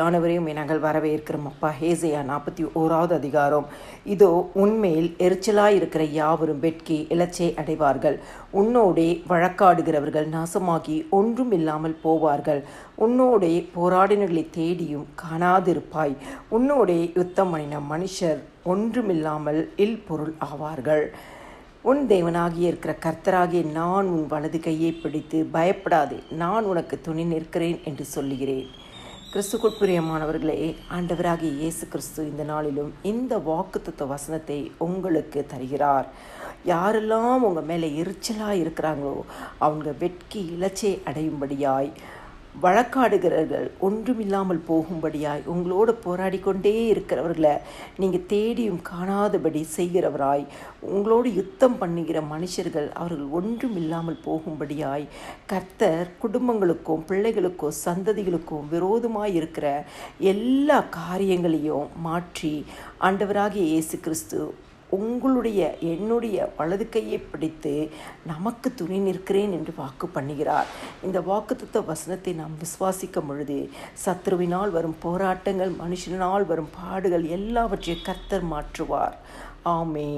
யானவரையும் இனங்கள் வரவேற்கிறோம். அப்பா ஹேசையா நாற்பத்தி ஓராவது அதிகாரம். இதோ உன்மேல் எரிச்சலாய் இருக்கிற யாவரும் வெட்கி இலச்சை அடைவார்கள். உன்னோடே வழக்காடுகிறவர்கள் நாசமாகி ஒன்றும் இல்லாமல் போவார்கள். உன்னோடே போராடினர்களை தேடியும் காணாதிருப்பாய். உன்னோடே யுத்தம் பண்ணின மனுஷர் ஒன்றுமில்லாமல் இல் பொருள் ஆவார்கள். உன் தேவனாகிய இருக்கிற கர்த்தராகிய நான் உன் வலது கையை பிடித்து பயப்படாதே. நான் உனக்கு துணி நிற்கிறேன் என்று சொல்லுகிறேன். கிறிஸ்துக்குள் பிரியமானவர்களே ஆண்டவராகிய இயேசு கிறிஸ்து இந்த நாளிலும் இந்த வாக்குத்தத்த வசனத்தை உங்களுக்கு தருகிறார். யாரெல்லாம் உங்கள் மேலே எரிச்சலாக இருக்கிறாங்களோ அவங்க வெட்கி இலச்சை அடையும்படியாய் வழக்காடுகிறவர்கள் ஒன்றுமில்லாமல் போகும்படியாய் உங்களோடு போராடி கொண்டே இருக்கிறவர்களை நீங்கள் தேடியும் காணாதபடி செய்கிறவராய் உங்களோடு யுத்தம் பண்ணுகிற மனுஷர்கள் அவர்கள் ஒன்றுமில்லாமல் போகும்படியாய் கர்த்தர் குடும்பங்களுக்கும் பிள்ளைகளுக்கும் சந்ததிகளுக்கும் விரோதமாக இருக்கிற எல்லா காரியங்களையும் மாற்றி ஆண்டவராகிய இயேசு கிறிஸ்து உங்களுடைய என்னுடைய வலது கையை பிடித்து நமக்கு துணி நிற்கிறேன் என்று வாக்கு பண்ணுகிறார். இந்த வாக்குத்தத்த வசனத்தை நாம் விசுவாசிக்கும் பொழுது சத்ருவினால் வரும் போராட்டங்கள் மனுஷனால் வரும் பாடுகள் எல்லாவற்றையும் கர்த்தர் மாற்றுவார். ஆமே